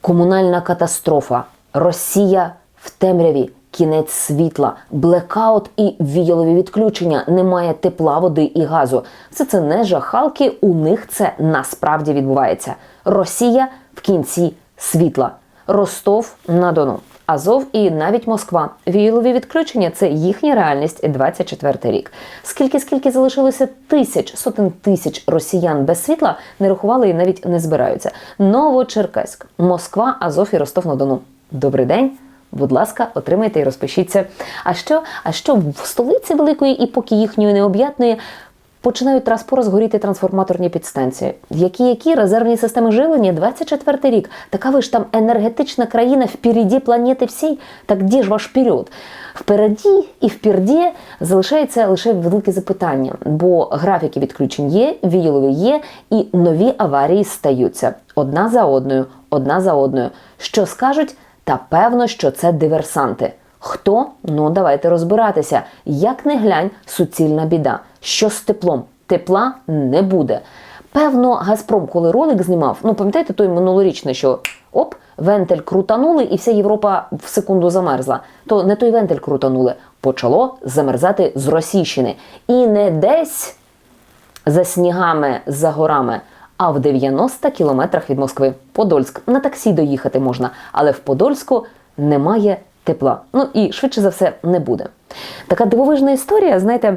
Комунальна катастрофа. Росія в темряві. Кінець світла, блекаут і віялові відключення. Немає тепла, води і газу. Все це не жахалки. У них це насправді відбувається. Росія в кінці світла. Ростов на Дону. Азов і навіть Москва. Віялові відключення це їхня реальність 24 рік. Скільки скільки залишилося тисяч, сотень тисяч росіян без світла, не рахували і навіть не збираються. Новочеркаськ, Москва, Азов і Ростов на Дону. Добрий день. Будь ласка, отримайте і розпишіться. А що? А що в столиці великої і поки їхньої необ'ятної починають раз по раз горіти трансформаторні підстанції? Які які резервні системи живлення? 24 рік. Така ви ж там енергетична країна впереді планети всій. Так де ж ваш вперед? Впереді і впереді залишається лише велике запитання, бо графіки відключень є, віялові є, і нові аварії стаються одна за одною, одна за одною. Що скажуть? Та певно, що це диверсанти. Хто? Ну давайте розбиратися. Як не глянь, суцільна біда. Що з теплом? Тепла не буде. Певно, Газпром, коли ролик знімав, ну пам'ятаєте той минулорічний, що оп, вентиль крутанули, і вся Європа в секунду замерзла. То не той вентиль крутанули, почало замерзати з Російщини. І не десь за снігами, за горами, а в 90 кілометрах від Москви. Подольськ. На таксі доїхати можна, але в Подольську немає тепла. Ну і швидше за все не буде. Така дивовижна історія, знаєте,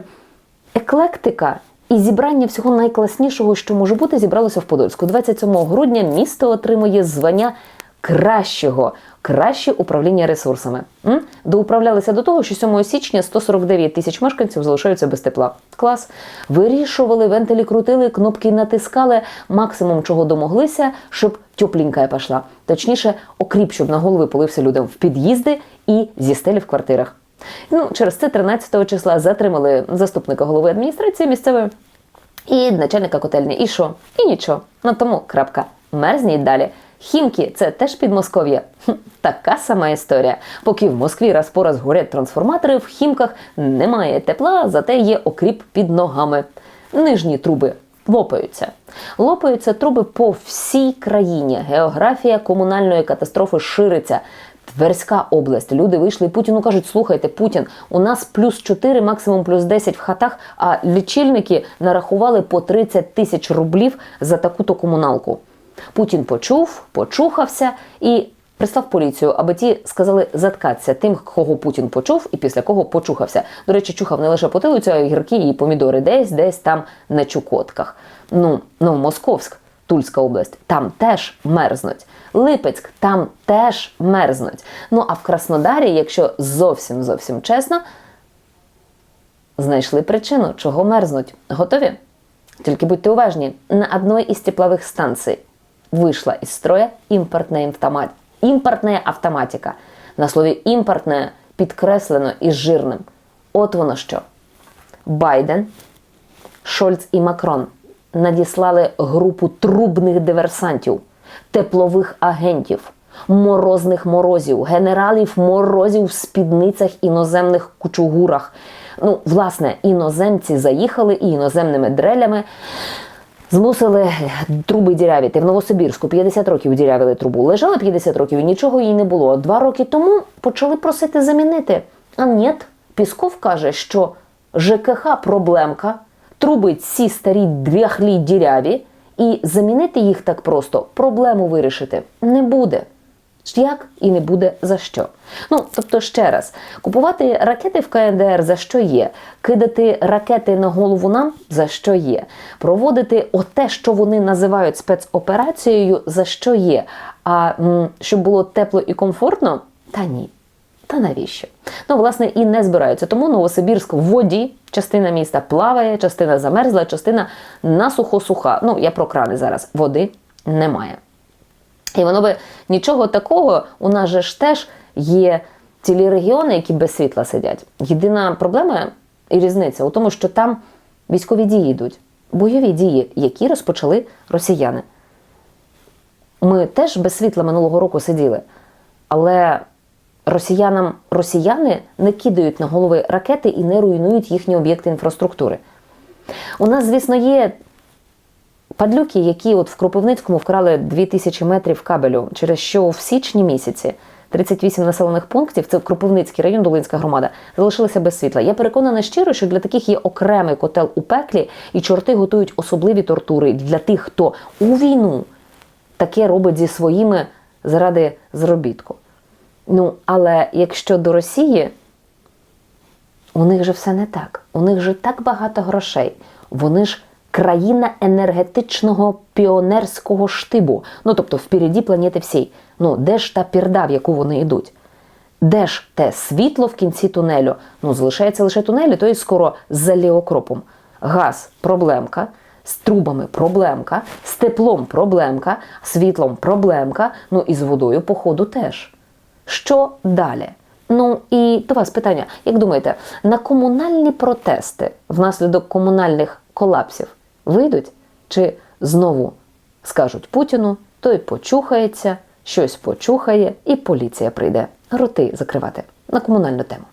еклектика. І зібрання всього найкласнішого, що може бути, зібралося в Подольську. 27 грудня місто отримує звання кращого, краще управління ресурсами. М? Доуправлялися до того, що 7 січня 149 тисяч мешканців залишаються без тепла. Клас. Вирішували, вентилі крутили, кнопки натискали, максимум чого домоглися, щоб тепленька пішла. Точніше, окріп, щоб на голови полився людям в під'їзди і зі стелі в квартирах. Ну, через це 13 числа затримали заступника голови адміністрації місцевої і начальника котельні. І що? І нічого. Ну тому крапка. Мерзніть далі. Хімки це теж Підмосков'я. Така сама історія. Поки в Москві раз по раз горять трансформатори, в хімках немає тепла, зате є окріп під ногами. Нижні труби лопаються. Лопаються труби по всій країні. Географія комунальної катастрофи шириться. Тверська область. Люди вийшли Путіну кажуть: слухайте, Путін, у нас плюс 4, максимум плюс 10 в хатах, а лічильники нарахували по 30 тисяч рублів за таку-то комуналку. Путін почув, почухався і прислав поліцію, аби ті сказали заткатися тим, кого Путін почув, і після кого почухався. До речі, чухав не лише потилицю, а й гірки і помідори десь, десь там на Чукотках. Ну, ну, Московськ. Тульська область, там теж мерзнуть. Липецьк, там теж мерзнуть. Ну а в Краснодарі, якщо зовсім зовсім чесно, знайшли причину, чого мерзнуть. Готові? Тільки будьте уважні, на одной із теплових станцій вийшла із строя імпортна автомат... імпортна автоматика. На слові імпортне підкреслено із жирним. От воно що. Байден, Шольц і Макрон надіслали групу трубних диверсантів, теплових агентів, морозних морозів, генералів морозів в спідницях іноземних кучугурах. Ну, власне, іноземці заїхали і іноземними дрелями змусили труби дірявіти. В Новосибірську 50 років дірявили трубу. Лежали 50 років і нічого їй не було. Два роки тому почали просити замінити. А ні, Пісков каже, що ЖКХ проблемка, труби ці старі дряхлі діряві, і замінити їх так просто проблему вирішити не буде. Як і не буде за що. Ну, тобто, ще раз, купувати ракети в КНДР за що є, кидати ракети на голову нам за що є, проводити оте, що вони називають спецоперацією, за що є. А м, щоб було тепло і комфортно, та ні. Та навіщо? Ну, власне, і не збираються. Тому Новосибірськ в воді, частина міста плаває, частина замерзла, частина насухо суха. Ну, я про крани зараз. Води немає. І воно би нічого такого, у нас же ж теж є цілі регіони, які без світла сидять. Єдина проблема і різниця у тому, що там військові дії йдуть, бойові дії, які розпочали росіяни. Ми теж без світла минулого року сиділи, але росіянам росіяни не кидають на голови ракети і не руйнують їхні об'єкти інфраструктури. У нас, звісно, є Падлюки, які от в Кропивницькому вкрали 2000 метрів кабелю, через що в січні місяці 38 населених пунктів, це Кропивницький район, Долинська громада, залишилися без світла. Я переконана щиро, що для таких є окремий котел у пеклі, і чорти готують особливі тортури для тих, хто у війну таке робить зі своїми заради заробітку. Ну, але якщо до Росії, у них же все не так. У них же так багато грошей. Вони ж країна енергетичного піонерського штибу. Ну тобто, впереді планети всій. Ну, де ж та пірда, в яку вони йдуть? Де ж те світло в кінці тунелю? Ну, залишається лише тунель, і то і скоро з ліокропом. Газ проблемка, з трубами проблемка, з теплом проблемка, світлом проблемка, ну і з водою, походу, теж. Що далі? Ну і до вас питання: як думаєте, на комунальні протести внаслідок комунальних колапсів вийдуть? Чи знову скажуть Путіну, той почухається, щось почухає, і поліція прийде роти закривати на комунальну тему?